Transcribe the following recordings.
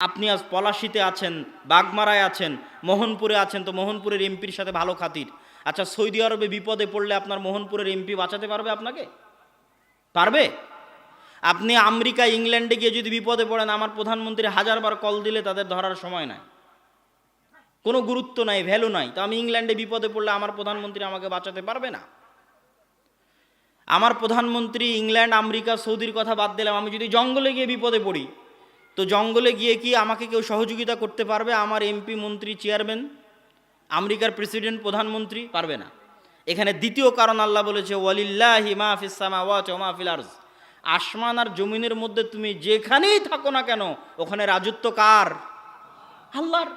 আপনি আজ পলাশিতে আছেন, বাগমারায় আছেন, মোহনপুরে আছেন, তো মোহনপুরের এমপির সাথে ভালো খাতির। আচ্ছা সৌদি আরবে বিপদে পড়লে আপনার মোহনপুরের এমপি বাঁচাতে পারবে আপনাকে? পারবে? আপনি আমেরিকা, ইংল্যান্ডে গিয়ে যদি বিপদে পড়েন, আমার প্রধানমন্ত্রী হাজারবার কল দিলে তাদের ধরার সময় নাই। কোনো গুরুত্ব নাই, ভ্যালু নাই। তো আমি ইংল্যান্ডে বিপদে পড়লে আমার প্রধানমন্ত্রী আমাকে বাঁচাতে পারবে না? আমার প্রধানমন্ত্রী, ইংল্যান্ড, আমেরিকা, সৌদির কথা বাদ দিলাম। আমি যদি জঙ্গলে গিয়ে বিপদে পড়ি তো জঙ্গলে গিয়ে কি আমাকে কেউ সহযোগিতা করতে পারবে? আমার এমপি মন্ত্রী চেয়ারম্যান আমেরিকার প্রেসিডেন্ট প্রধানমন্ত্রী পারবে না। এখানে দ্বিতীয় কারণ আল্লাহ বলেছে আসমান আর জমিনের মধ্যে তুমি যেখানেই থাকো না কেন, ওখানে রাজত্ব কার? আল্লাহর।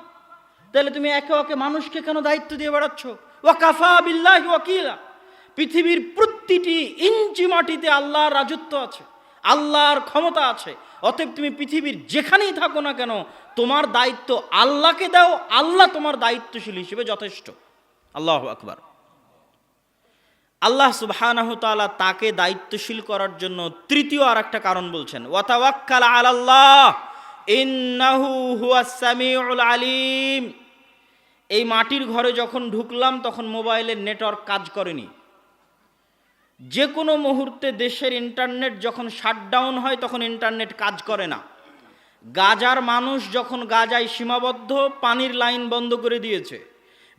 তাহলে তুমি একে ওকে মানুষকে কেন দায়িত্ব দিয়ে বেড়াচ্ছ? ওয়াকাফা বিল্লাহি ওয়াকিলা। পৃথিবীর প্রতিটি ইঞ্চি মাটিতে আল্লাহর রাজত্ব আছে। আল্লাহর ক্ষমতা আছে। অতএব তুমি পৃথিবীর যেখানেই থাকো না কেন, তোমার দায়িত্ব আল্লাহকে দাও, আল্লাহ তোমার দায়িত্বশীল হিসেবে যথেষ্ট। আল্লাহ আকবার। আল্লাহ তাআলা তাকে দায়িত্বশীল করার জন্য তৃতীয় আর একটা কারণ বলছেন হুয়াস আলিম। এই মাটির ঘরে যখন ঢুকলাম, তখন মোবাইলের নেটওয়ার্ক কাজ করেনি। যে কোনো মুহূর্তে দেশের ইন্টারনেট যখন শাটডাউন হয়, তখন ইন্টারনেট কাজ করে না। গাজার মানুষ যখন গাজায় সীমাবদ্ধ, পানির লাইন বন্ধ করে দিয়েছে,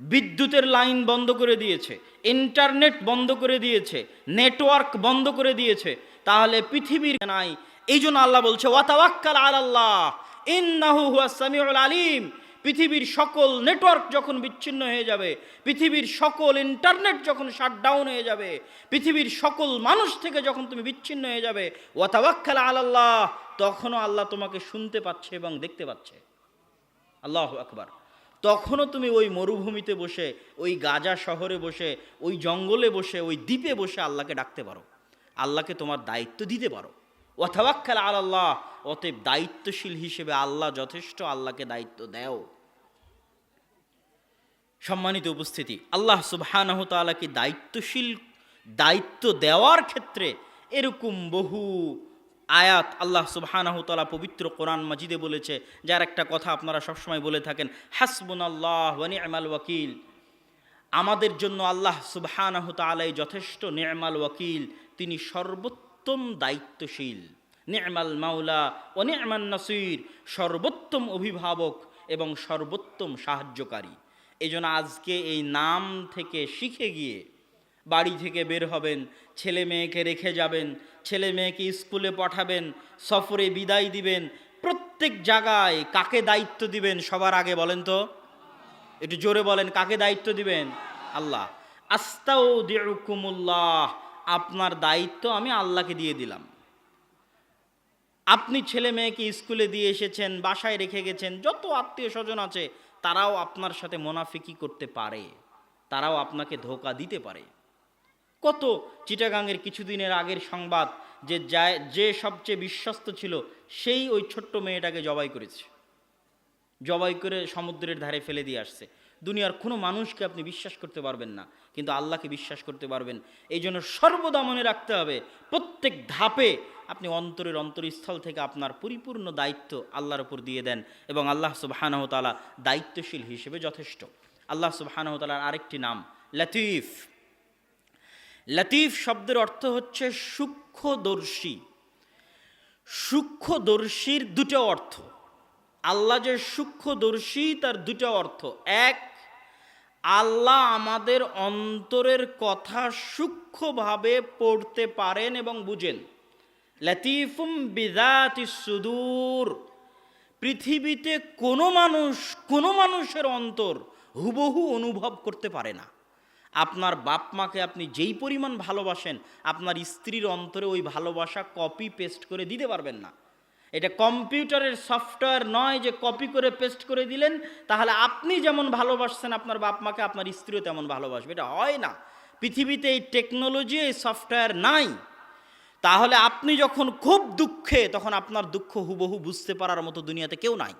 বিদ্যুতের লাইন বন্ধ করে দিয়েছে ইন্টারনেট বন্ধ করে দিয়েছে নেটওয়ার্ক বন্ধ করে দিয়েছে, তাহলে পৃথিবীর নাই। এই জন্য আল্লাহ বলছে ওয়াতাওয়াক্কাল আলাল্লাহ, ইন্নাহু হুয়াস সামিউল আলিম। পৃথিবীর সকল নেটওয়ার্ক যখন বিচ্ছিন্ন হয়ে যাবে, পৃথিবীর সকল ইন্টারনেট যখন শাটডাউন হয়ে যাবে, পৃথিবীর সকল মানুষ থেকে যখন তুমি বিচ্ছিন্ন হয়ে যাবে, ওয়াতাওয়াক্কাল আল্লাহ তখনও আল্লাহ তোমাকে শুনতে পাচ্ছে এবং দেখতে পাচ্ছে। আল্লাহ আকবার। তখনও তুমি ওই মরুভূমিতে বসে, ওই গাজা শহরে বসে, ওই জঙ্গলে বসে, ওই দ্বীপে বসে আল্লাহকে ডাকতে পারো। আল্লাহকে তোমার দায়িত্ব দিতে পারো। অথাবাক্কাল আল্লাহ অতএব দায়িত্বশীল হিসেবে আল্লাহ যথেষ্ট, আল্লাহকে দায়িত্ব দেও। সম্মানিত উপস্থিতি, আল্লাহ সুবহানাহ তাআলাকে দায়িত্বশীল, দায়িত্ব দেওয়ার ক্ষেত্রে এরকম বহু আয়াত আল্লাহ সুবহানাহু পবিত্র কোরআন মাজিদে বলেছে, যার একটা কথা আপনারা সবসময় বলে থাকেন হাসবুন আল্লাহ ওয়া নি'মাল ওয়াকিল। আমাদের জন্য আল্লাহ সুবহানাহু যথেষ্ট নি'মাল ওয়াকিল, তিনি সর্বোত্তম দায়িত্বশীল। নি'মাল মাওলা ও নি'মান নাসির, সর্বোত্তম অভিভাবক এবং সর্বোত্তম সাহায্যকারী। এই জন্য আজকে এই নাম থেকে শিখে গিয়ে বাড়ি থেকে বের হবেন, ছেলে মেয়েকে রেখে যাবেন, ছেলে মেয়েকে স্কুলে পাঠাবেন, সফরে বিদায় দিবেন, প্রত্যেক জায়গায় কাকে দায়িত্ব দিবেন সবার আগে বলেন তো? একটু জোরে বলেন, কাকে দায়িত্ব দিবেন? আল্লাহ। আস্তাও দিউকুমুল্লাহ আপনার দায়িত্ব আমি আল্লাহকে দিয়ে দিলাম। আপনি ছেলে মেয়েকে স্কুলে দিয়ে এসেছেন, বাসায় রেখে গেছেন, যত আত্মীয় স্বজন আছে, তারাও আপনার সাথে মোনাফিকি করতে পারে। তারাও আপনাকে ধোকা দিতে পারে। কত চিটাগাংয়ের কিছুদিনের আগের সংবাদ যে যায়, যে সবচেয়ে বিশ্বস্ত ছিল, সেই ওই ছোট্ট মেয়েটাকে জবাই করেছে। জবাই করে সমুদ্রের ধারে ফেলে দিয়ে আসছে। দুনিয়ার কোনো মানুষকে আপনি বিশ্বাস করতে পারবেন না, কিন্তু আল্লাহকে বিশ্বাস করতে পারবেন। এই জন্য সর্বদা মনে রাখতে হবে, প্রত্যেক ধাপে আপনি অন্তরের অন্তরস্থল থেকে আপনার পরিপূর্ণ দায়িত্ব আল্লাহর উপর দিয়ে দেন এবং আল্লাহ সুবাহানহ তালা দায়িত্বশীল হিসেবে যথেষ্ট। আল্লাহ সুবাহানহ তালার আরেকটি নাম, লতিফ। লতিফ শব্দের অর্থ হচ্ছে সূক্ষ্মদর্শী। সূক্ষ্মদর্শীর দুটো অর্থ। আল্লাহ যে সূক্ষ্মদর্শী, তার দুটো অর্থ। এক আল্লাহ আমাদের অন্তরের কথা সূক্ষ্মভাবে পড়তে পারেন এবং বুঝেন। লতিফুম বিদাতি সুদূর। পৃথিবীতে কোনো মানুষ, কোনো মানুষের অন্তর হুবহু অনুভব করতে পারে না। আপনার বাপ মাকে আপনি যেই পরিমাণ ভালোবাসেন, আপনার স্ত্রীর অন্তরে ওই ভালোবাসা কপি পেস্ট করে দিতে পারবেন না। এটা কম্পিউটারের সফটওয়্যার নয় যে কপি করে, পেস্ট করে দিলেন, তাহলে আপনি যেমন ভালোবাসছেন আপনার বাপ মাকে, আপনার স্ত্রীও তেমন ভালোবাসবে। এটা হয় না। পৃথিবীতে এই টেকনোলজি, এই সফটওয়্যার নাই। তাহলে আপনি যখন খুব দুঃখে, তখন আপনার দুঃখ হুবহু বুঝতে পারার মতো দুনিয়াতে কেউ নাই।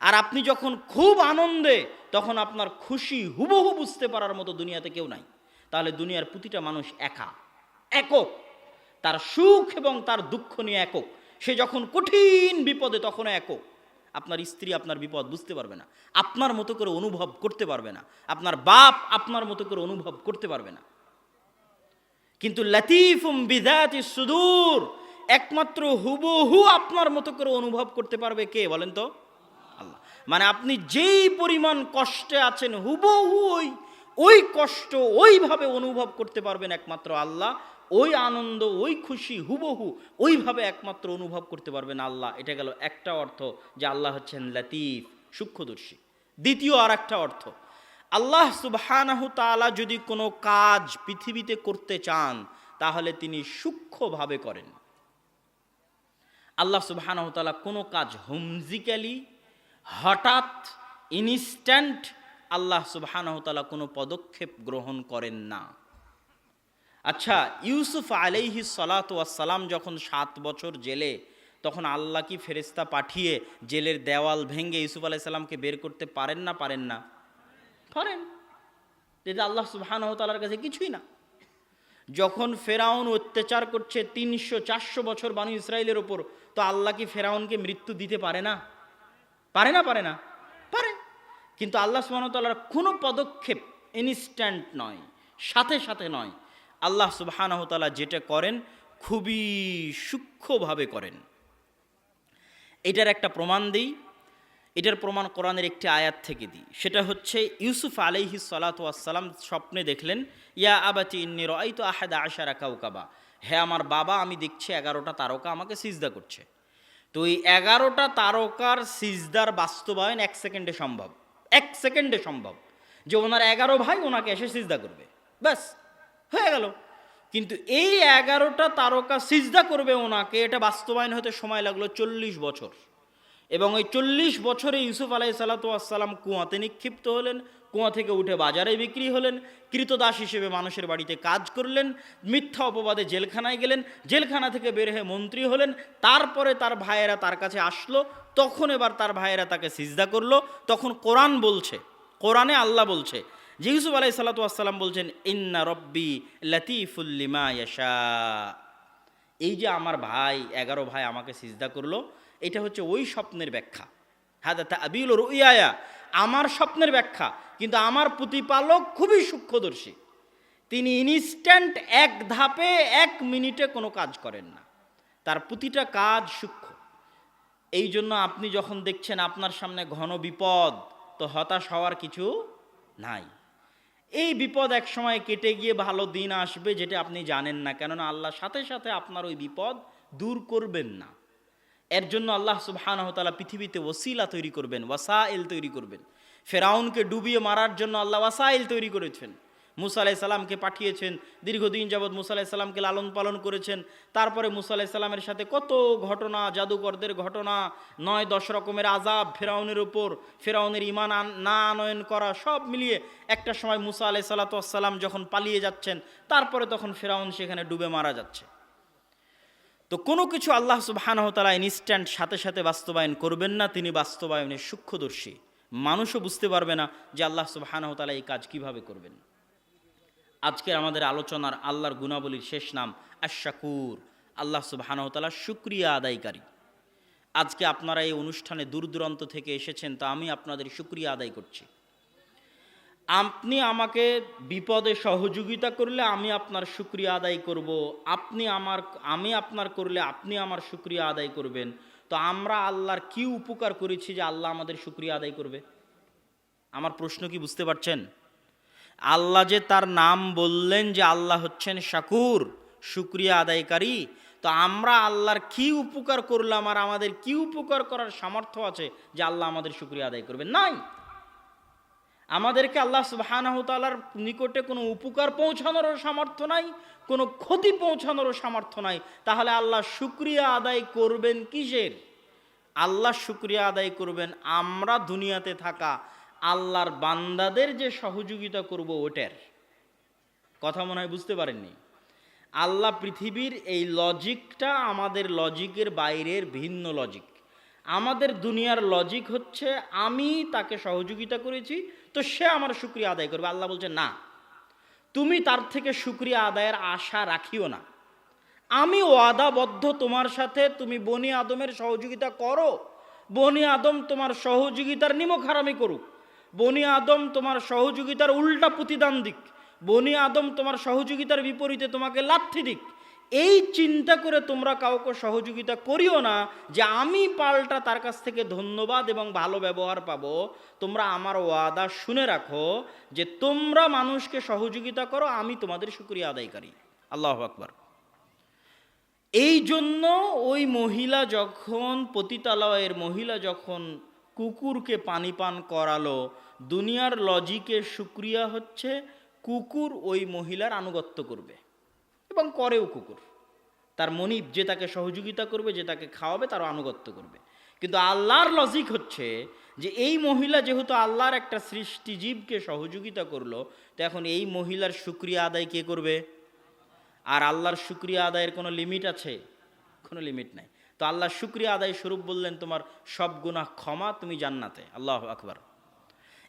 আর আপনি যখন খুব আনন্দে, তখন আপনার খুশি হুবহু বুঝতে পারার মতো দুনিয়াতে কেউ নাই। তাহলে দুনিয়ার প্রতিটা মানুষ একা, একক। তার সুখ এবং তার দুঃখ নিয়ে একক। সে যখন কঠিন বিপদে তখন একক আপনার স্ত্রী আপনার বিপদ বুঝতে পারবে না। আপনার মতো করে অনুভব করতে পারবে না। আপনার বাপ আপনার মতো করে অনুভব করতে পারবে না। কিন্তু লতিফুম বিদাতি সুদূর, একমাত্র হুবহু আপনার মতো করে অনুভব করতে পারবে কে বলেন তো? আল্লাহ। মানে আপনি যেই পরিমাণ কষ্টে আছেন, হুবহু ওই ওই কষ্ট ওইভাবে অনুভব করতে পারবেন একমাত্র আল্লাহ। ওই আনন্দ, ওই খুশি, হুবহু, ওইভাবে একমাত্র অনুভব করতে পারবেন আল্লাহ। এটা গেল একটা অর্থ যে আল্লাহ হচ্ছেন লতিফ, সূক্ষ্মদর্শী। দ্বিতীয় আর একটা অর্থ, আল্লাহ সুবহানাহু তাআলা যদি কোনো কাজ পৃথিবীতে করতে চান, তাহলে তিনি সূক্ষ্মভাবে করেন। আল্লাহ সুবহানাহু তাআলা কোনো কাজ হোমজিক্যালি, হঠাৎ ইনস্ট্যান্ট আল্লাহ সুবহানাহু তাআলা কোনো পদক্ষেপ গ্রহণ করেন না। আচ্ছা ইউসুফ আলাইহি সালাতু সালাম যখন সাত বছর জেলে, তখন আল্লাহ কি ফেরেস্তা পাঠিয়ে জেলের দেওয়াল ভেঙে ইউসুফ আলাইহিস সালামকে বের করতে পারেন না পারেন না? পারেন। যেটা আল্লাহ সুবহানাহু তাআলার কাছে কিছুই না। যখন ফেরাউন অত্যাচার করছে তিনশো চারশো বছর বানু ইসরায়েলের ওপর, তো আল্লাহ কি ফেরাউনকে মৃত্যু দিতে পারে না? পারে না পারে না। পারে। কিন্তু আল্লাহ সুবাহতাল্লার কোনো পদক্ষেপ ইনস্ট্যান্ট নয়, সাথে সাথে নয়। আল্লাহ সুবাহানহতালা যেটা করেন, খুবই সূক্ষ্মভাবে করেন। এটার একটা প্রমাণ দিই। এটার প্রমাণ কোরআনের একটি আয়াত থেকে দিই। সেটা হচ্ছে, ইউসুফ আলাইহি সালাতাম স্বপ্নে দেখলেন, ইয়া আবাতি ইন্নি রয় তো আহাদা আশারা কাউকাবা হ্যাঁ আমার বাবা, আমি দেখছি এগারোটা তারকা আমাকে সিজদা করছে। তো এই এগারোটা তারকার সিজদার বাস্তবায়ন এক সেকেন্ডে সম্ভব। এক সেকেন্ডে সম্ভব যে ওনার এগারো ভাই ওনাকে এসে সিজদা করবে। ব্যাস। হয়ে গেল। কিন্তু এই এগারোটা তারকা সিজদা করবে ওনাকে, এটা বাস্তবায়ন হতে সময় লাগল চল্লিশ বছর। এবং ওই চল্লিশ বছরে ইউসুফ আলাই সাল্লাতাম কুয়াতে নিক্ষিপ্ত হলেন, কুয়া থেকে উঠে বাজারে বিক্রি হলেন, কৃতদাস হিসেবে মানুষের বাড়িতে কাজ করলেন, মিথ্যা অপবাদে জেলখানায় গেলেন, জেলখানা থেকে বের হয়ে মন্ত্রী হলেন, তারপরে তার ভাইয়েরা তার কাছে আসলো, তখন এবার তার ভাইয়েরা তাকে সিজদা করল, তখন কোরআন বলছে, কোরআনে আল্লাহ বলছে যে ইউসুফ আলাই সাল্লাতাম বলছেন, ইন্না রব্বি লতিফুল্লিমা ইয়াশা। এই যে আমার ভাই, এগারো ভাই আমাকে সিজদা করল, এটা হচ্ছে ওই স্বপ্নের ব্যাখ্যা। হ্যাঁ তা আবিল রুইয়া আমার স্বপ্নের ব্যাখ্যা, কিন্তু আমার প্রতিপালক খুবই সূক্ষ্মদর্শী। তিনি ইনস্ট্যান্ট এক ধাপে এক মিনিটে কোনো কাজ করেন না। তার প্রতিটা কাজ সূক্ষ্ম। এই জন্য আপনি যখন দেখছেন আপনার সামনে ঘন বিপদ, তো হতাশ হওয়ার কিছু নাই। এই বিপদ এক সময় কেটে গিয়ে ভালো দিন আসবে যেটা আপনি জানেন না, কেননা আল্লাহ সাথে সাথে আপনার ওই বিপদ দূর করবেন না। এর জন্য আল্লাহ সুবাহানহতালা পৃথিবীতে ওসিলা তৈরি করবেন, ওয়াসাইল তৈরি করবেন। ফেরাউনকে ডুবিয়ে মারার জন্য আল্লাহ ওয়াসাইল তৈরি করেছেন। মুসা আলাহি সাল্লামকে পাঠিয়েছেন, দীর্ঘদিন যাবৎ মুসা আলাহি সাল্লামকে লালন পালন করেছেন। তারপরে মুসা আলাহি সাল্লামের সাথে কত ঘটনা, জাদুকরদের ঘটনা, নয় দশ রকমের আজাব ফেরাউনের উপর, ফেরাউনের ইমান না আনয়ন করা, সব মিলিয়ে একটা সময় মুসা আলাহি সাল্লাতাম যখন পালিয়ে যাচ্ছেন, তারপরে তখন ফেরাউন সেখানে ডুবে মারা যাচ্ছে। তো কোনো কিছু আল্লাহ সুবাহানহতালা ইনস্ট্যান্ট সাথে সাথে বাস্তবায়ন করবেন না, তিনি বাস্তবায়নের সূক্ষ্মদর্শী। মানুষও বুঝতে পারবে না যে আল্লাহ সুবাহানহতালা এই কাজ কীভাবে করবেন। আজকের আমাদের আলোচনার আল্লাহর গুণাবলীর শেষ নাম আশাকুর আল্লাহ সুবাহানহতালা শুক্রিয়া আদায়কারী। আজকে আপনারা এই অনুষ্ঠানে দূর দূরান্ত থেকে এসেছেন, তা আমি আপনাদের শুক্রিয়া আদায় করছি। আপনি আমাকে বিপদে সহযোগিতা করলে আমি আপনার শুক্রিয়া আদায় করব, আপনি আমার, আমি আপনার করলে আপনি আমার শুক্রিয়া আদায় করবেন। তো আমরা আল্লাহর কি উপকার করেছি যে আল্লাহ আমাদের শুক্রিয়া আদায় করবে? আমার প্রশ্ন কি বুঝতে পারছেন? আল্লাহ যে তার নাম বললেন যে আল্লাহ হচ্ছেন শাকুর, শুক্রিয়া আদায়কারী, তো আমরা আল্লাহর কি উপকার করলাম আর আমাদের কি উপকার করার সামর্থ্য আছে যে আল্লাহ আমাদের শুক্রিয়া আদায় করবে নাই। আমাদেরকে আল্লাহ সুবাহানহতালার নিকটে কোনো উপকার পৌঁছানোরও সামর্থ্য নাই, কোনো ক্ষতি পৌঁছানোরও সামর্থ্য নাই। তাহলে আল্লাহ শুক্রিয়া আদায় করবেন কিসের? আল্লাহ শুক্রিয়া আদায় করবেন আমরা দুনিয়াতে থাকা আল্লাহর বান্দাদের যে সহযোগিতা করব ওটার। কথা মনে হয় বুঝতে পারেননি? আল্লাহ পৃথিবীর এই লজিকটা আমাদের লজিকের বাইরের ভিন্ন লজিক। আমাদের দুনিয়ার লজিক হচ্ছে, আমি তাকে সহযোগিতা করেছি, তো সে আমার শুক্রিয়া আদায় করবে। আল্লাহ বলছে, না, তুমি তার থেকে শুক্রিয়া আদায়ের আশা রাখিও না। আমি ওয়াদাবদ্ধ তোমার সাথে, তুমি বনি আদমের সহযোগিতা করো। বনি আদম তোমার সহযোগিতার নিমক হারামি করুক। বনি আদম তোমার সহযোগিতার উল্টা প্রতিদান দিক। বনি আদম তোমার সহযোগিতার বিপরীতে তোমাকে লাথি দিক। এই চিন্তা করে তোমরা কাউকে সহযোগিতা করিও না যে আমি পাল্টা তার কাছ থেকে ধন্যবাদ এবং ভালো ব্যবহার পাবো। তোমরা আমার ওয়াদা শুনে রাখো যে তোমরা মানুষকে সহযোগিতা করো, আমি তোমাদের শুক্রিয়া আদায়কারী আল্লাহ আকবার। এই জন্য ওই মহিলা যখন পতিতালয়ের মহিলা যখন কুকুরকে পানি পান করালো। দুনিয়ার লজিকের সুক্রিয়া হচ্ছে কুকুর ওই মহিলার আনুগত্য করবে এবং করেও কুকুর। তার মনিব যে তাকে সহযোগিতা করবে, যে তাকে খাওয়াবে, তারও আনুগত্য করবে। কিন্তু আল্লাহর লজিক হচ্ছে যে এই মহিলা যেহেতু আল্লাহর একটা সৃষ্টিজীবকে সহযোগিতা করল, তো এখন এই মহিলার সুক্রিয়া আদায় কে করবে? আর আল্লাহর শুক্রিয়া আদায়ের কোনো লিমিট আছে? কোনো লিমিট নাই। তো আল্লাহ শুক্রিয়া আদায় স্বরূপ বললেন, তোমার সব গুণা ক্ষমা, তুমি জান্নাতে। আল্লাহ আকবার।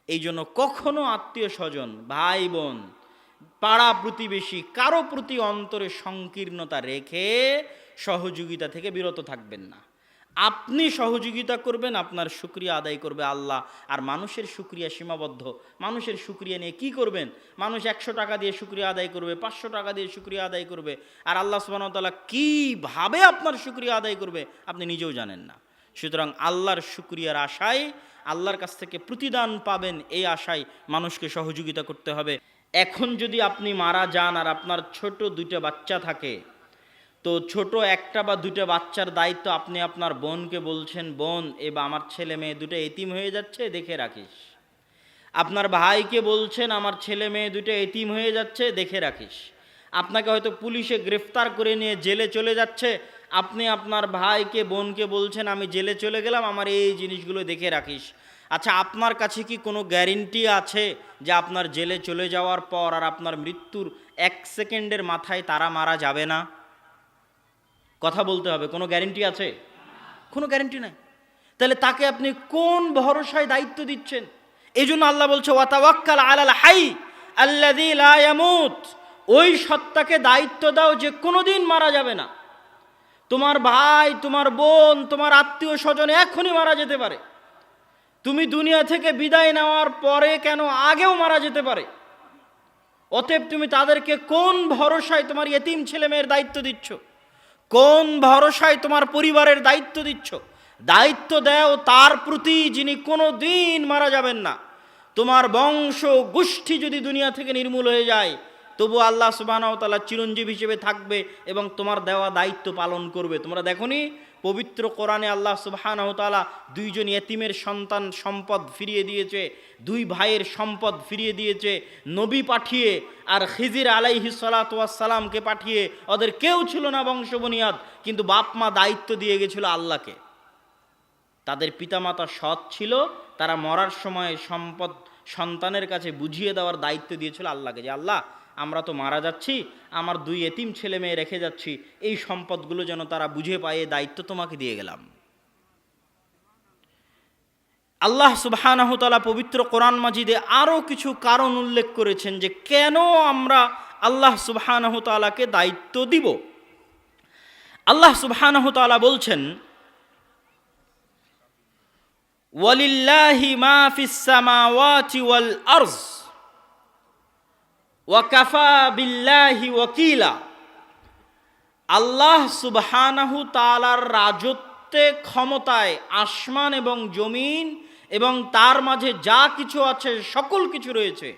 এই জন্য কখনো আত্মীয় স্বজন, ভাই বোন, পাড়া প্রতিবেশী, কারও প্রতি অন্তরে সংকীর্ণতা রেখে সহযোগিতা থেকে বিরত থাকবেন না। আপনি সহযোগিতা করবেন, আপনার শুক্রিয়া আদায় করবে আল্লাহ। আর মানুষের শুক্রিয়া সীমাবদ্ধ। মানুষের শুক্রিয়া নিয়ে কি করবেন? মানুষ একশো টাকা দিয়ে শুক্রিয়া আদায় করবে, পাঁচশো টাকা দিয়ে শুক্রিয়া আদায় করবে। আর আল্লাহ সুবাহতাল্লাহ কীভাবে আপনার শুক্রিয়া আদায় করবে, আপনি নিজেও জানেন না। সুতরাং আল্লাহর শুক্রিয়ার আশায়, আল্লাহর কাছ থেকে প্রতিদান পাবেন এই আশায় মানুষকে সহযোগিতা করতে হবে। এখন যদি আপনি মারা যান আর আপনার ছোট দুইটা বাচ্চা থাকে তো ছোট একটা বা দুটো বাচ্চার দায়িত্ব আপনি আপনার বোনকে বলছেন, বোন, এ বা আমার ছেলে মেয়ে দুটো এতিম হয়ে যাচ্ছে, দেখে রাখিস। আপনার ভাইকে বলছেন, আমার ছেলে মেয়ে দুটো এতিম হয়ে যাচ্ছে, দেখে রাখিস। আপনাকে হয়তো পুলিশে গ্রেফতার করে নিয়ে জেলে চলে যাচ্ছে। আপনি আপনার ভাইকে, বোনকে বলছেন, আমি জেলে চলে গেলাম, আমার এই জিনিসগুলো দেখে রাখিস। আচ্ছা আপনার কাছে কি কোনো গ্যারেন্টি আছে যে আপনার জেলে চলে যাওয়ার পর আর আপনার মৃত্যুর এক সেকেন্ডের মাথায় তারা মারা যাবে না? কথা বলতে হবে, কোনো গ্যারেন্টি আছে? কোনো গ্যারেন্টি নাই। তাহলে তাকে আপনি কোন ভরসায় দায়িত্ব দিচ্ছেন? এই জন্য আল্লাহ বলছে, ওয়াতাওয়াক্কাল আলাল হাই আল্লাযী লা ইয়ামুত। ওই সত্তাকে দায়িত্ব দাও যে কোনোদিন মারা যাবে না। তোমার ভাই, তোমার বোন, তোমার আত্মীয় স্বজন এখনই মারা যেতে পারে। তুমি দুনিয়া থেকে বিদায় নেওয়ার পরে কেন আগেও মারা যেতে পারে? অতএব তুমি তাদেরকে কোন ভরসায় তোমার এতিম ছেলে মেয়ের দায়িত্ব দিচ্ছ? কোন ভরসায় তোমার পরিবারের দায়িত্ব দিচ্ছ? দায়িত্ব দেও তার প্রতি যিনি কোনো দিন মারা যাবেন না। তোমার বংশ গোষ্ঠী যদি দুনিয়া থেকে নির্মূল হয়ে যায়, তবু আল্লাহ সুবাহ চিরঞ্জীব হিসেবে থাকবে এবং তোমার দেওয়া দায়িত্ব পালন করবে। তোমরা দেখনি? পবিত্র কোরআনে আল্লাহ সুবাহানহতালা দুইজন এতিমের সন্তান সম্পদ ফিরিয়ে দিয়েছে, দুই ভাইয়ের সম্পদ ফিরিয়ে দিয়েছে, নবী পাঠিয়ে আর খিজির আলাইহি সালাতামকে পাঠিয়ে ওদের কেউ ছিল না বংশবনিয়াদ, কিন্তু বাপ মা দায়িত্ব দিয়ে গেছিল আল্লাহকে। তাদের পিতামাতা সৎ ছিল, তারা মরার সময় সম্পদ সন্তানের কাছে বুঝিয়ে দেওয়ার দায়িত্ব দিয়েছিল আল্লাহকে যে, আল্লাহ আমরা তো মারা যাচ্ছি, আমার দুই এতিম ছেলে মেয়ে রেখে যাচ্ছি, এই সম্পদগুলো যেন তারা বুঝে পায় দায়িত্ব তোমাকে দিয়ে গেলাম। আল্লাহ সুবাহানহতালা পবিত্র কোরআন মাজিদে আরও কিছু কারণ উল্লেখ করেছেন যে কেন আমরা আল্লাহ সুবাহানহতালাকে দায়িত্ব দিব। আল্লাহ সুবাহানহতালা বলছেন, ওয়ালিল্লাহি মা ফিস সামাওয়াতি ওয়াল আরজ। ওয়াকাফা বিল্লাহি ওয়াকিলা। আল্লাহ সুবহানাহু তালার রাজত্বে ক্ষমতায় আসমান এবং জমিন এবং তার মাঝে যা কিছু আছে, সকল কিছু রয়েছে।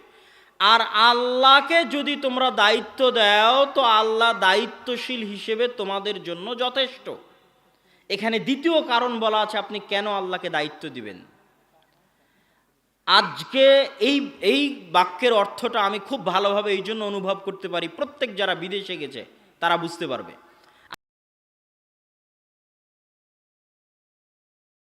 আর আল্লাহকে যদি তোমরা দায়িত্ব দাও, তো আল্লাহ দায়িত্বশীল হিসেবে তোমাদের জন্য যথেষ্ট। এখানে দ্বিতীয় কারণ বলা আছে, আপনি কেন আল্লাহকে দায়িত্ব দিবেন? আজকে এই এই বাক্যের অর্থটা আমি খুব ভালোভাবে এই জন্য অনুভব করতে পারি। প্রত্যেক যারা বিদেশে গেছে, তারা বুঝতে পারবে।